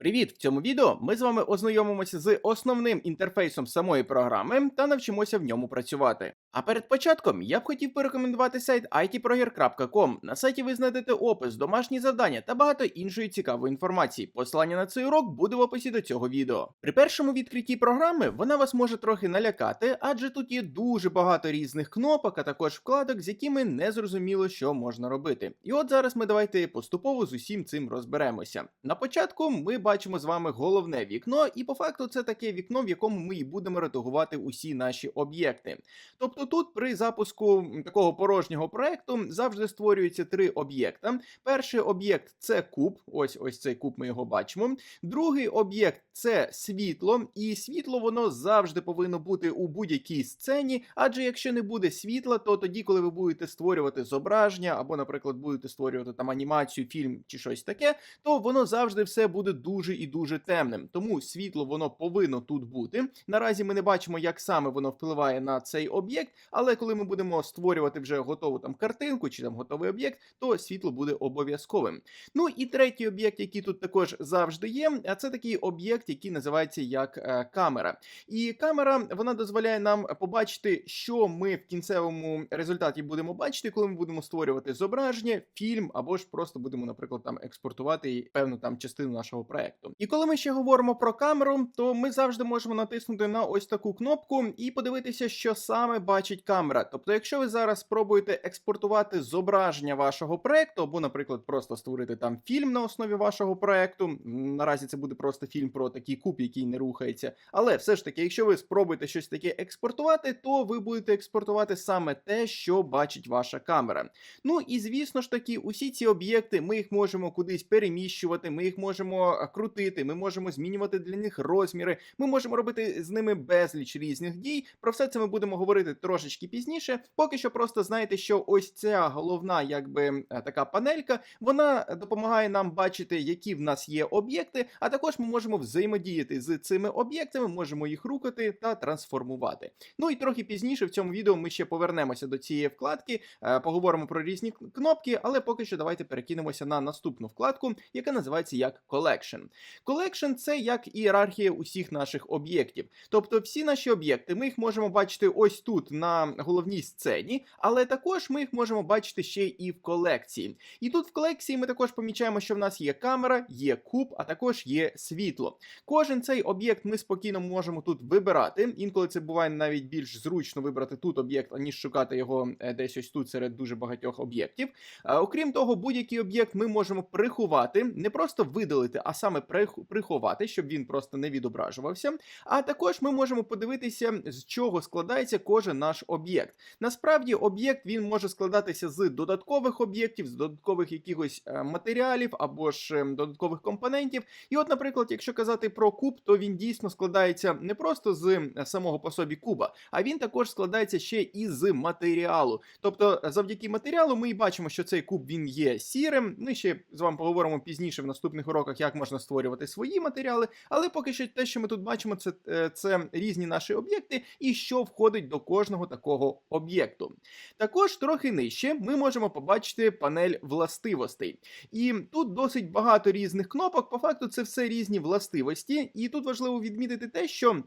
Привіт! В цьому відео ми з вами ознайомимося з основним інтерфейсом самої програми та навчимося в ньому працювати. А перед початком я б хотів порекомендувати сайт itproger.com. На сайті ви знайдете опис, домашні завдання та багато іншої цікавої інформації. Посилання на цей урок буде в описі до цього відео. При першому відкритті програми вона вас може трохи налякати, адже тут є дуже багато різних кнопок, а також вкладок, з якими не зрозуміло, що можна робити. І от зараз ми давайте поступово з усім цим розберемося. На початку ми бачимо з вами головне вікно, і по факту це таке вікно, в якому ми і будемо редагувати усі наші об'єкти. Тобто тут при запуску такого порожнього проекту завжди створюються три об'єкта. Перший об'єкт це куб, ось ось цей куб ми його бачимо. Другий об'єкт це світло, і світло воно завжди повинно бути у будь-якій сцені, адже якщо не буде світла, то тоді, коли ви будете створювати зображення, або, наприклад, будете створювати там анімацію, фільм чи щось таке, то воно завжди все буде дуже і дуже темним. Тому світло воно повинно тут бути. Наразі ми не бачимо, як саме воно впливає на цей об'єкт, але коли ми будемо створювати вже готову там картинку чи там готовий об'єкт, то світло буде обов'язковим. Ну і третій об'єкт, який тут також завжди є, а це такий об'єкт, який називається як е, камера. І камера вона дозволяє нам побачити, що ми в кінцевому результаті будемо бачити, коли ми будемо створювати зображення, фільм або ж просто будемо, наприклад, там експортувати певну там частину нашого проекту. І коли ми ще говоримо про камеру, то ми завжди можемо натиснути на ось таку кнопку і подивитися, що саме бачить камера. Тобто, якщо ви зараз спробуєте експортувати зображення вашого проекту, або, наприклад, просто створити там фільм на основі вашого проекту. Наразі це буде просто фільм про такий куб, який не рухається. Але все ж таки, якщо ви спробуєте щось таке експортувати, то ви будете експортувати саме те, що бачить ваша камера. Ну і звісно ж таки, усі ці об'єкти ми їх можемо кудись переміщувати, ми їх можемо е, крутити, ми можемо змінювати для них розміри, ми можемо робити з ними безліч різних дій. Про все це ми будемо говорити трошечки пізніше. Поки що просто знайте, що ось ця головна, якби е, така панелька, вона допомагає нам бачити, які в нас є об'єкти, а також ми можемо взаємодіяти з цими об'єктами, можемо їх рухати та трансформувати. Ну і трохи пізніше в цьому відео ми ще повернемося до цієї вкладки, е, поговоримо про різні кнопки, але поки що давайте перекинемося на наступну вкладку, яка називається як Collection. Collection – це як ієрархія усіх наших об'єктів. Тобто всі наші об'єкти ми їх можемо бачити ось тут на головній сцені, але також ми їх можемо бачити ще і в колекції. І тут в колекції ми також помічаємо, що в нас є камера, є куб, а також є світло. Кожен цей об'єкт ми спокійно можемо тут вибирати. Інколи це буває навіть більш зручно вибрати тут об'єкт, аніж шукати його е, десь ось тут серед дуже багатьох об'єктів. Е, Окрім того, будь-який об'єкт ми можемо приховати, не просто видалити, а саме приховати, щоб він просто не відображувався. А також ми можемо подивитися, з чого складається кожен наш об'єкт. Насправді, об'єкт він може складатися з додаткових об'єктів, з додаткових якихось е, матеріалів або ж е, додаткових компонентів. І от, наприклад, якщо казати про куб, то він дійсно складається не просто з е, самого по собі куба, а він також складається ще і з матеріалу. Тобто, завдяки матеріалу ми і бачимо, що цей куб він є сірим. Ми ще з вами поговоримо пізніше в наступних уроках, як можна створювати свої матеріали. Але поки що те, що ми тут бачимо, це, е, це різні наші об'єкти, і що входить до кожного такого об'єкту. Також трохи нижче ми можемо побачити панель властивостей. І тут досить багато різних кнопок. По факту, це все різні властивості. І тут важливо відмітити те, що.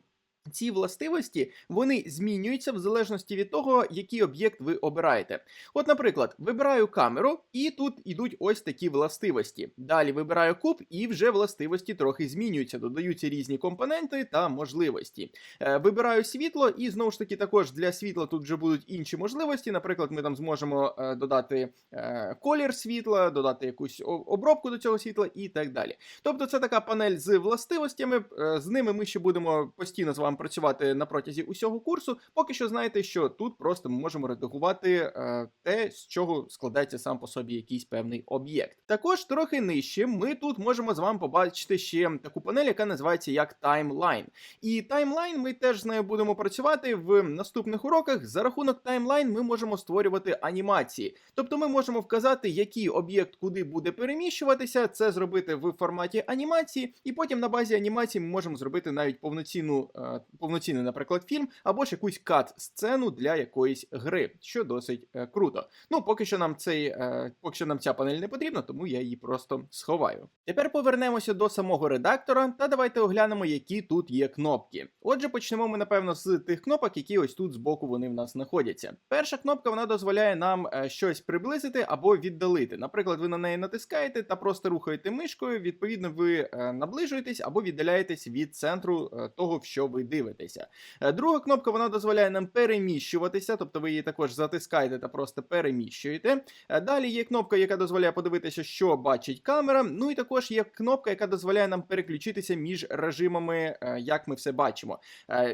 Ці властивості вони змінюються в залежності від того, який об'єкт ви обираєте. От, наприклад, вибираю камеру, і тут ідуть ось такі властивості. Далі вибираю куб, і вже властивості трохи змінюються, додаються різні компоненти та можливості. Е, Вибираю світло, і знову ж таки, також для світла тут вже будуть інші можливості. Наприклад, ми там зможемо е, додати е, колір світла, додати якусь обробку до цього світла і так далі. Тобто, це така панель з властивостями. З ними ми ще будемо постійно з вами працювати на протязі усього курсу. Поки що знаєте, що тут просто ми можемо редагувати е, те, з чого складається сам по собі якийсь певний об'єкт. Також трохи нижче ми тут можемо з вами побачити ще таку панель, яка називається як таймлайн. І таймлайн ми теж з нею будемо працювати в наступних уроках. За рахунок таймлайн ми можемо створювати анімації. Тобто ми можемо вказати, який об'єкт куди буде переміщуватися, це зробити в форматі анімації, і потім на базі анімації ми можемо зробити навіть повноцінну е, повноцінний, наприклад, фільм, або ж якусь кат-сцену для якоїсь гри, що досить е, круто. Ну, поки що нам цей, е, поки що нам ця панель не потрібна, тому я її просто сховаю. Тепер повернемося до самого редактора та давайте оглянемо, які тут є кнопки. Отже, почнемо ми, напевно, з тих кнопок, які ось тут збоку вони в нас знаходяться. Перша кнопка вона дозволяє нам е, щось приблизити або віддалити. Наприклад, ви на неї натискаєте та просто рухаєте мишкою. Відповідно, ви наближуєтесь або віддаляєтесь від центру того, в що ви дивитеся. Е, Друга кнопка вона дозволяє нам переміщуватися, тобто ви її також затискаєте та просто переміщуєте. Е, Далі є кнопка, яка дозволяє подивитися, що бачить камера. Ну і також є кнопка, яка дозволяє нам переключитися між режимами, е, як ми все бачимо.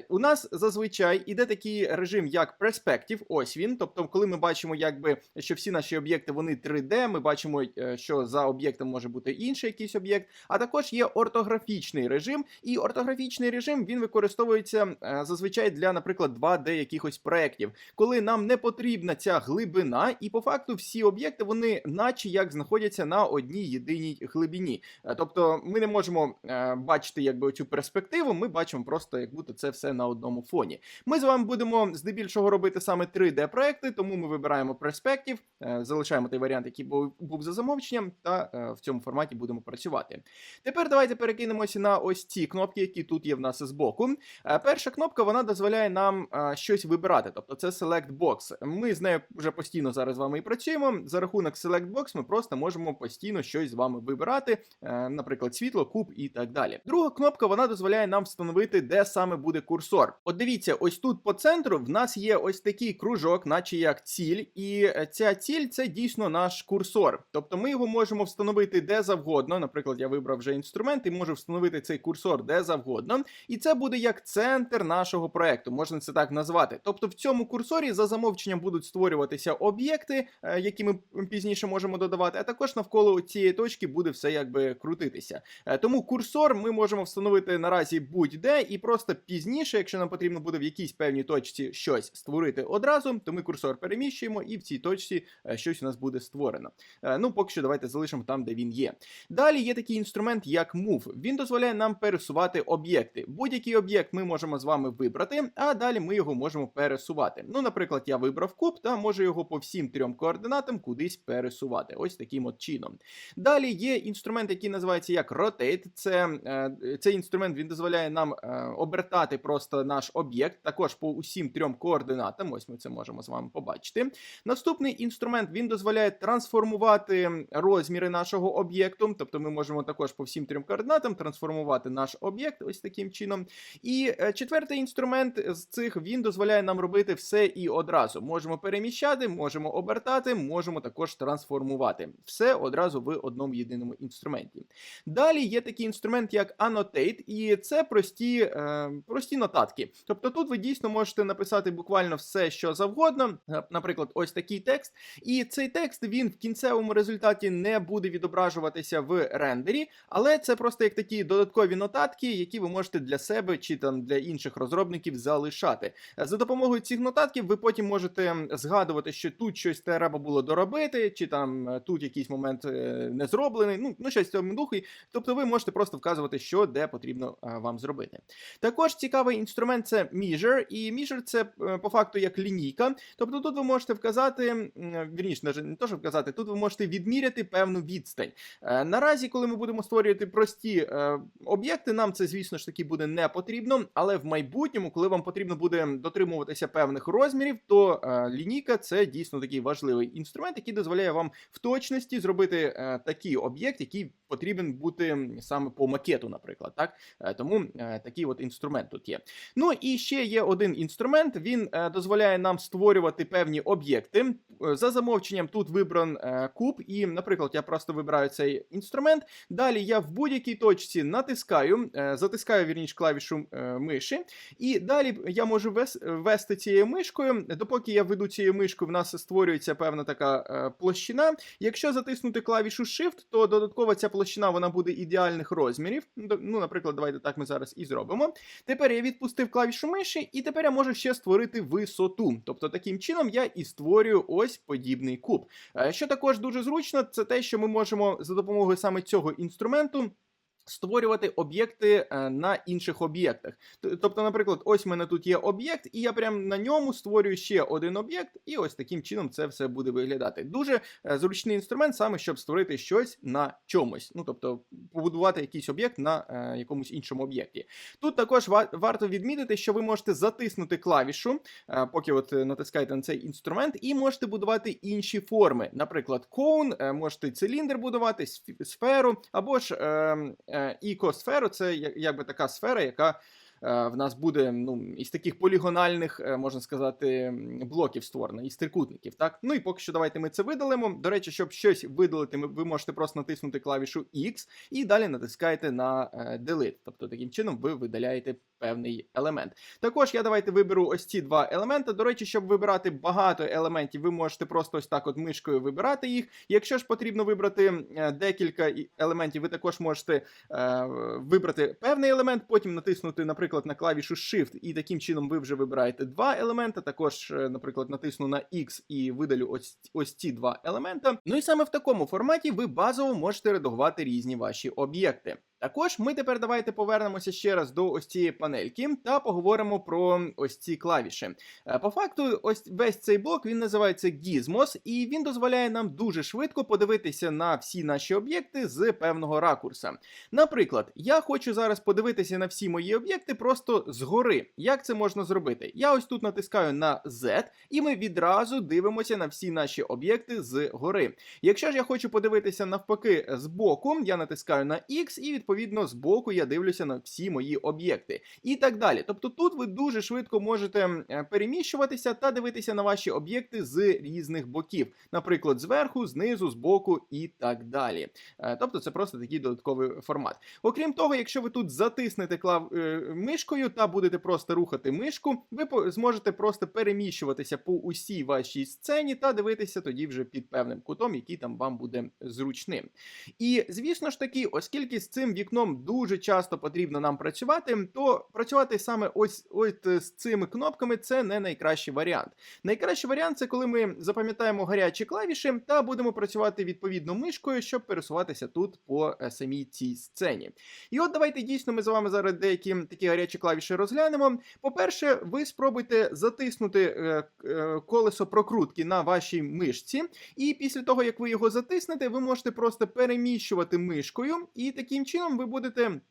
У нас зазвичай іде такий режим, як Perspective, ось він. Тобто, коли ми бачимо, якби що всі наші об'єкти вони 3D, ми бачимо, що за об'єктом може бути інший якийсь об'єкт. А також є ортографічний режим, і ортографічний режим він використовується е, зазвичай для, наприклад, 2D якихось проєктів, коли нам не потрібна ця глибина, і по факту всі об'єкти вони, наче як знаходяться на одній єдиній глибині. Е, Тобто ми не можемо е, бачити якби цю перспективу, ми бачимо просто, як будто це все на одному фоні. Ми з вами будемо здебільшого робити саме 3D-проекти, тому ми вибираємо е, залишаємо той варіант, який був, за замовченням, та в цьому форматі будемо працювати. Тепер давайте перекинемося на ось ці кнопки, які тут є в нас збоку. Е, Перша кнопка вона дозволяє нам е, щось вибирати, тобто це Select Box. Ми з нею вже постійно зараз з вами і працюємо. За рахунок Select Box ми просто можемо постійно щось з вами вибирати, е, наприклад, світло, куб і так далі. Друга кнопка вона дозволяє нам встановити, де саме буде курсор. От дивіться, ось тут по центру в нас є ось такий кружок, наче як ціль, і ця ціль це дійсно наш курсор. Тобто ми його можемо встановити де завгодно. Наприклад, я вибрав вже інструмент і можу встановити цей курсор де завгодно. І це буде як центр нашого проекту, можна це так назвати. Тобто в цьому курсорі за замовченням будуть створюватися об'єкти, е, які ми пізніше можемо додавати, а також навколо цієї точки буде все якби крутитися. Е, Тому курсор ми можемо встановити наразі будь-де, і просто пізніше, якщо нам потрібно буде в якійсь певній точці щось створити одразу, то ми курсор переміщуємо, і в цій точці е, щось у нас буде створено. Ну, поки що давайте залишимо там, де він є. Далі є такий інструмент, як Move. Він дозволяє нам пересувати об'єкти. Будь-який об'єкт ми можемо з вами вибрати, а далі ми його можемо пересувати. Ну, наприклад, я вибрав куб та можу його по всім трьом координатам кудись пересувати. Ось таким от чином. Далі є інструмент, який називається як Rotate. Це, е, цей інструмент він дозволяє нам е, обертати просто наш об'єкт, також по усім трьом координатам. Ось ми це можемо з вами побачити. Наступний інструмент він дозволяє трансформувати розміри нашого об'єкту. Тобто ми можемо також по всім трьом координатам трансформувати наш об'єкт ось таким чином. І е, четвертий інструмент з цих він дозволяє нам робити все і одразу. Можемо переміщати, можемо обертати, можемо також трансформувати. Все одразу в одному єдиному інструменті. Далі є такий інструмент, як Annotate, і це прості, е, прості нотатки. Тобто тут ви дійсно можете написати буквально все, що завгодно, Е, наприклад, ось такий текст. І цей текст він в кінцевому результаті не буде відображуватися в рендері, але це просто як такі додаткові нотатки, які ви можете для себе чи там для інших розробників залишати. Е, За допомогою цих нотатків ви потім можете згадувати, що тут щось треба було доробити, чи там е, тут якийсь момент е, не зроблений. Ну, ну щось в цьому духі. Тобто ви можете просто вказувати, що де потрібно вам зробити. Також цікавий інструмент це Measure, і Measure це по факту як лінійка. Тобто тут ви можете вказати, вірніше, не то, що вказати, тут ви можете відміряти певну відстань. Наразі, коли ми будемо створювати прості об'єкти, нам це, звісно ж таки, буде не потрібно, але в майбутньому, коли вам потрібно буде дотримуватися певних розмірів, то е, лінійка це дійсно такий важливий інструмент, який дозволяє вам в точності зробити е, такий об'єкт, який потрібен бути саме по макету, наприклад. Так? Е, Тому е, такий от інструмент тут є. Ну і ще є один інструмент. Він е, дозволяє нам створювати певні об'єкти. За замовченням тут вибран куб, і, наприклад, я просто вибираю цей інструмент. Далі я в будь-якій точці натискаю, затискаю вірніше клавішу миші, і далі я можу вес- вести цією мишкою. Допоки я веду цією мишкою, в нас створюється певна така площина. Якщо затиснути клавішу Shift, то додатково ця площина вона буде ідеальних розмірів. Ну, наприклад, давайте так ми зараз і зробимо. Тепер я відпустив клавішу миші, і тепер я можу ще створити висоту. Тобто таким чином я і створюю ось подібний куб. Е, Що також дуже зручно, це те, що ми можемо за допомогою саме цього інструменту. Створювати об'єкти е, на інших об'єктах. Тобто, наприклад, ось в мене тут є об'єкт, і я прямо на ньому створюю ще один об'єкт, і ось таким чином це все буде виглядати. Дуже е, зручний інструмент, саме щоб створити щось на чомусь. Ну тобто, побудувати якийсь об'єкт на е, якомусь іншому об'єкті. Тут також ва- варто відмітити, що ви можете затиснути клавішу, поки от натискаєте на цей інструмент, і можете будувати інші форми. Наприклад, коун, можете циліндр будувати, сферу, або ж е, е, ікосферу, це якби така сфера, яка. е, В нас буде ну, із таких полігональних, е, можна сказати, блоків створено, із трикутників. Так? Ну і поки що давайте ми це видалимо. До речі, щоб щось видалити, ви можете просто натиснути клавішу X і далі натискаєте на е, Delete. Тобто таким чином ви видаляєте певний елемент. Також я давайте виберу ось ці два елементи. До речі, щоб вибирати багато елементів, ви можете просто ось так от мишкою вибирати їх. Якщо ж потрібно вибрати е, декілька елементів, ви також можете е, вибрати певний елемент, потім натиснути, наприклад, на клавішу Shift, і таким чином ви вже вибираєте два елементи. Також, е, наприклад, натисну на X і видалю ось, ось ці два елемента. Ну і саме в такому форматі ви базово можете редагувати різні ваші об'єкти. Також ми тепер давайте повернемося ще раз до ось цієї панельки та поговоримо про ось ці клавіші. Е, По факту, ось весь цей блок він називається Gizmos, і він дозволяє нам дуже швидко подивитися на всі наші об'єкти з певного ракурса. Наприклад, я хочу зараз подивитися на всі мої об'єкти просто згори. Як це можна зробити? Я ось тут натискаю на Z, і ми відразу дивимося на всі наші об'єкти згори. Якщо ж я хочу подивитися навпаки збоку, я натискаю на X, і відповідно збоку я дивлюся на всі мої об'єкти. І так далі. Тобто тут ви дуже швидко можете е, переміщуватися та дивитися на ваші об'єкти з різних боків, наприклад, зверху, знизу, збоку і так далі. Е, Тобто це просто такий додатковий формат. Окрім того, якщо ви тут затиснете клав е, мишкою та будете просто рухати мишку, ви зможете просто переміщуватися по усій вашій сцені та дивитися тоді вже під певним кутом, який там вам буде зручним. І звісно ж таки, оскільки з цим вікном дуже часто потрібно нам працювати, то працювати саме ось, ось е, з цими кнопками це не найкращий варіант. Найкращий варіант це коли ми запам'ятаємо гарячі клавіші та будемо працювати відповідно мишкою, щоб пересуватися тут по е, самій цій сцені. І от давайте дійсно ми з вами зараз деякі такі гарячі клавіші розглянемо. По-перше, ви спробуйте затиснути е, колесо прокрутки на вашій мишці, і після того, як ви його затиснете, ви можете просто переміщувати мишкою, і таким чином ви будете.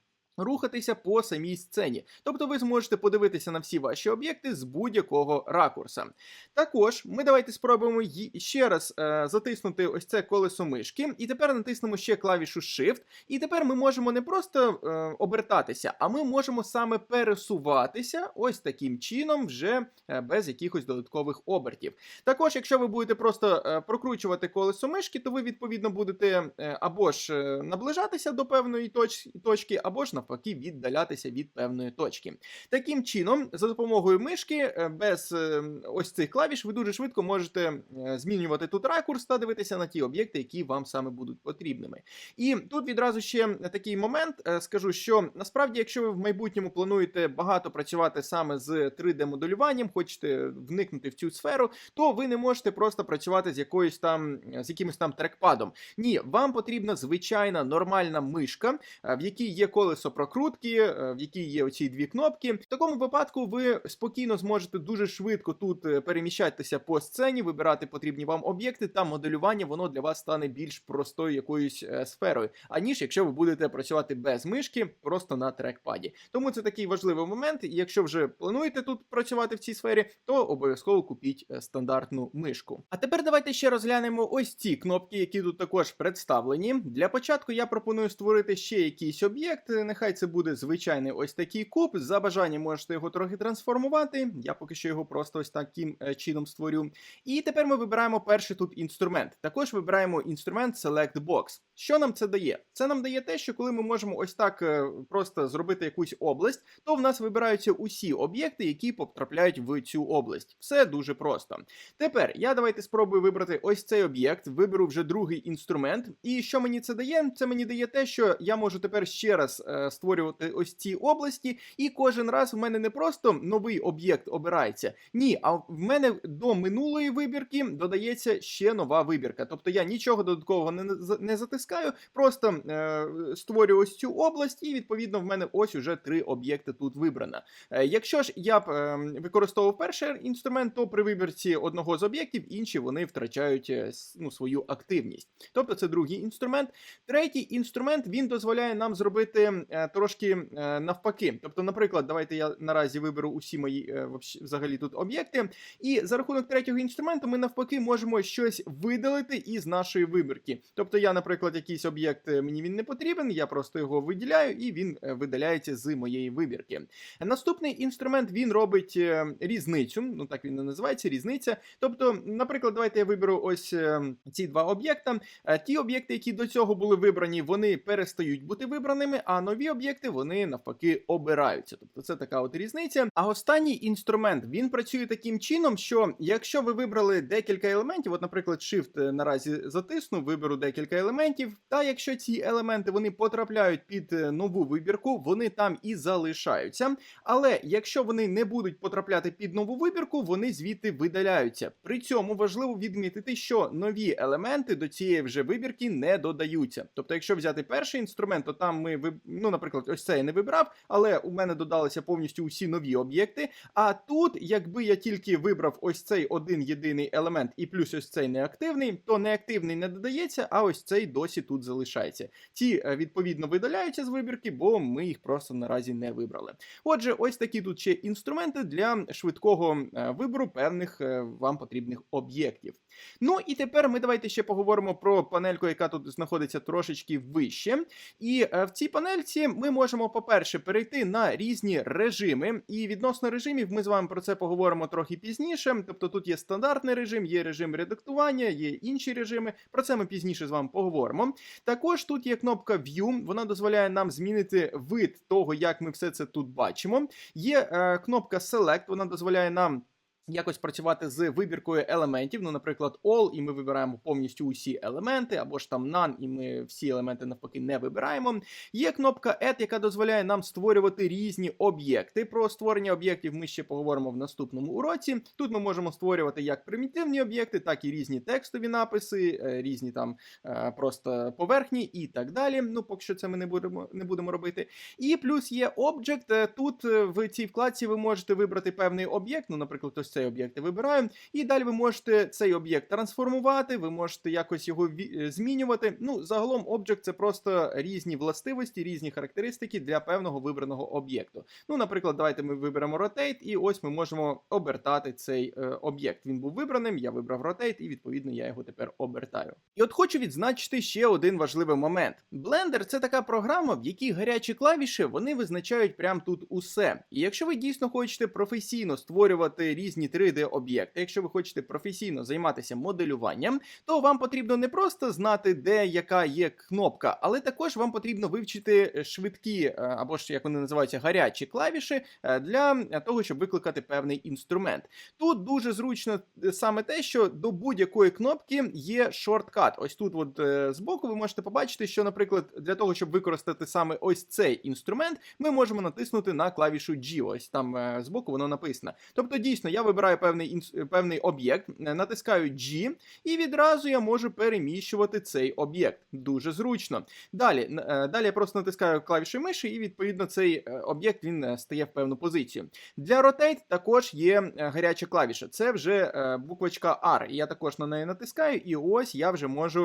Рухатися по самій сцені, тобто ви зможете подивитися на всі ваші об'єкти з будь-якого ракурса. Також ми давайте спробуємо ще раз е, затиснути ось це колесо мишки, і тепер натиснемо ще клавішу Shift. І тепер ми можемо не просто е, обертатися, а ми можемо саме пересуватися ось таким чином, вже е, без якихось додаткових обертів. Також, якщо ви будете просто е, прокручувати колесо мишки, то ви відповідно будете е, або ж е, наближатися до певної точ- точки, або ж навпаки віддалятися від певної точки. Таким чином, за допомогою мишки, е, без е, ось цих клавіш, ви дуже швидко можете е, змінювати тут ракурс та дивитися на ті об'єкти, які вам саме будуть потрібними. І тут відразу ще такий момент. Скажу, що насправді, якщо ви в майбутньому плануєте багато працювати саме з 3D-моделюванням, хочете вникнути в цю сферу, то ви не можете просто працювати з якоюсь там з якимось там трекпадом. Ні, вам потрібна звичайна нормальна мишка, в якій є колесо прокрутки, е, в якій є оці дві кнопки. В такому випадку ви спокійно зможете дуже швидко тут е, переміщатися по сцені, вибирати потрібні вам об'єкти, та моделювання воно для вас стане більш простою якоюсь е, сферою, аніж якщо ви будете працювати без мишки, просто на трекпаді. Тому це такий важливий момент. І якщо вже плануєте тут працювати в цій сфері, то обов'язково купіть стандартну мишку. А тепер давайте ще розглянемо ось ці кнопки, які тут також представлені. Для початку я пропоную створити ще якийсь об'єкт. Нехай це буде звичайний ось такий куб. За бажанням можете його трохи трансформувати. Я поки що його просто ось таким е, чином створю. І тепер ми вибираємо перший тут інструмент. Також вибираємо інструмент Select Box. Що нам це дає? Це нам дає те, що коли ми можемо ось так е, просто зробити якусь область, то в нас вибираються усі об'єкти, які потрапляють в цю область. Все дуже просто. Тепер я давайте спробую вибрати ось цей об'єкт, виберу вже другий інструмент. І що мені це дає? Це мені дає те, що я можу тепер ще раз е, створювати ось ці області, і кожен раз в мене не просто новий об'єкт обирається. Ні, а в мене до минулої вибірки додається ще нова вибірка. Тобто я нічого додаткового не, не затискаю, просто е, створюю ось цю область, і відповідно в мене ось уже три об'єкти тут вибрано. Е, Якщо ж я б е, використовував перший інструмент, то при вибірці одного з об'єктів інші вони втрачають е, ну, свою активність. Тобто це другий інструмент. Третій інструмент він дозволяє нам зробити е, трошки е, навпаки. Тобто, наприклад, давайте я наразі виберу усі мої е, взагалі тут об'єкти, і за рахунок третього інструменту ми навпаки можемо щось видалити із нашої вибірки. Тобто, я, наприклад, якийсь об'єкт е, мені він не потрібен, я просто його виділяю, і він е, видаляється з моєї вибірки. Наступний інструмент він робить е, різницю. Ну так він і називається різниця. Тобто, наприклад, давайте я виберу ось е, ці два об'єкта. Е, Ті об'єкти, які до цього були вибрані, вони перестають бути вибраними, а нові об'єкти вони навпаки обираються. Тобто це така от різниця. А останній інструмент він працює таким чином, що якщо ви вибрали декілька елементів, от, наприклад, Shift е, наразі затисну, виберу декілька елементів. Та якщо ці елементи вони потрапляють під е, нову вибірку, вони там і залишаються. Але якщо вони не будуть потрапляти під нову вибірку, вони звідти видаляються. При цьому важливо відмітити, що нові елементи до цієї вже вибірки не додаються. Тобто, якщо взяти перший інструмент, то там ми ну, наприклад, ось це я не вибрав, але у мене додалися повністю усі нові об'єкти. А тут, якби я тільки вибрав ось цей один єдиний елемент і плюс ось цей неактивний, то неактивний не додається, а ось цей досі тут залишається. Ті е, відповідно видаляються з вибірки, бо ми їх просто наразі не вибрали. Отже, ось такі тут ще інструменти для швидкого е, вибору певних е, вам потрібних об'єктів. Ну і тепер ми давайте ще поговоримо про панельку, яка тут знаходиться трошечки вище. І в цій панельці ми можемо, по-перше, перейти на різні режими. І відносно режимів ми з вами про це поговоримо трохи пізніше. Тобто тут є стандартний режим, є режим редактування, є інші режими. Про це ми пізніше з вами поговоримо. Також тут є кнопка View, вона дозволяє нам змінити вид того, як ми все це тут бачимо. Є е, кнопка Select, вона дозволяє нам. Якось працювати з вибіркою елементів, ну, наприклад, all, і ми вибираємо повністю усі елементи, або ж там none, і ми всі елементи навпаки не вибираємо. Є кнопка Add, яка дозволяє нам створювати різні об'єкти. Про створення об'єктів ми ще поговоримо в наступному уроці. Тут ми можемо створювати як примітивні об'єкти, так і різні текстові написи, е, різні там е, просто поверхні і так далі. Ну, поки що це ми не будемо, не будемо робити. І плюс є Object. Е, Тут в цій вкладці ви можете вибрати певний об'єкт, ну, наприклад, ось цей об'єкт я вибираю, і далі ви можете цей об'єкт трансформувати, ви можете якось його е, змінювати. Ну, загалом, Object це просто різні властивості, різні характеристики для певного вибраного об'єкту. Ну, наприклад, давайте ми виберемо Rotate, і ось ми можемо обертати цей е, об'єкт. Він був вибраним, я вибрав Rotate, і відповідно я його тепер обертаю. І от хочу відзначити ще один важливий момент. Blender це така програма, в якій гарячі клавіші вони визначають прямо тут усе. І якщо ви дійсно хочете професійно створювати різні 3D-об'єкти, якщо ви хочете професійно займатися моделюванням, то вам потрібно не просто знати, де яка є кнопка, але також вам потрібно вивчити е, швидкі е, або ж як вони називаються гарячі клавіші е, для того, щоб викликати певний інструмент. Тут дуже зручно саме те, що до будь-якої кнопки є шорткат. Ось тут, от збоку, ви можете побачити, що, наприклад, для того, щоб використати саме ось цей інструмент, ми можемо натиснути на клавішу G. Ось там збоку воно написано. Тобто, дійсно, я вибираю певний інс- е, певний об'єкт, е, натискаю G, і відразу я можу переміщувати цей об'єкт. Дуже зручно. Далі, е, далі я просто натискаю клавіші миші, і відповідно цей об'єкт він стає в певну позицію. Для Rotate також є гаряча клавіша. Це вже буквочка R. Я також на неї натискаю, і ось я вже можу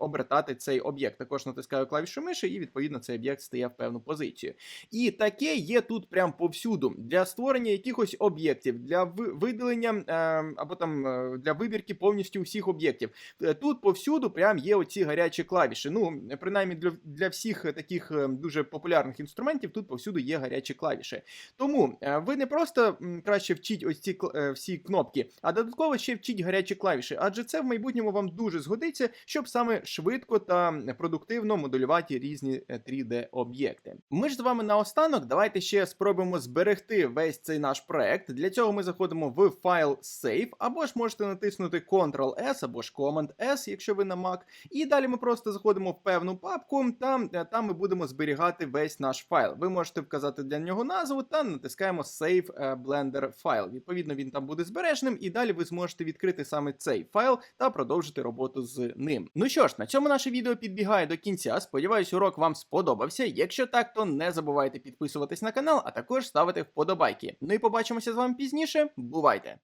обертати цей об'єкт. Також натискаю клавішу миші, і відповідно цей об'єкт стає в певну позицію. І таке є тут прям повсюду для створення якихось об'єктів, для видалення е, або там е, для вибірки повністю всіх об'єктів. Е, Тут повсюду прям є оці гарячі клавіші. Ну, принаймні для, для всіх таких е, дуже популярних інструментів тут повсюду є гарячі клавіші. Тому ви не просто краще вчіть ось ці всі кнопки, а додатково ще вчіть гарячі клавіші, адже це в майбутньому вам дуже згодиться, щоб саме швидко та продуктивно моделювати різні 3D-об'єкти. Ми ж з вами наостанок, давайте ще спробуємо зберегти весь цей наш проект. Для цього ми заходимо в файл Save, або ж можете натиснути Ctrl-S або ж Command-S, якщо ви на Mac. І далі ми просто заходимо в певну папку, та е, там ми будемо зберігати весь наш файл. Ви можете вказати для нього назву та натискаємо Save е, Blender файл. Відповідно, він там буде збереженим, і далі ви зможете відкрити саме цей файл та продовжити роботу з ним. Ну що ж, на цьому наше відео підбігає до кінця. Сподіваюсь, урок вам сподобався. Якщо так, то не забувайте підписуватись на канал, а також ставити вподобайки. Ну і побачимося з вами пізніше. Бувайте!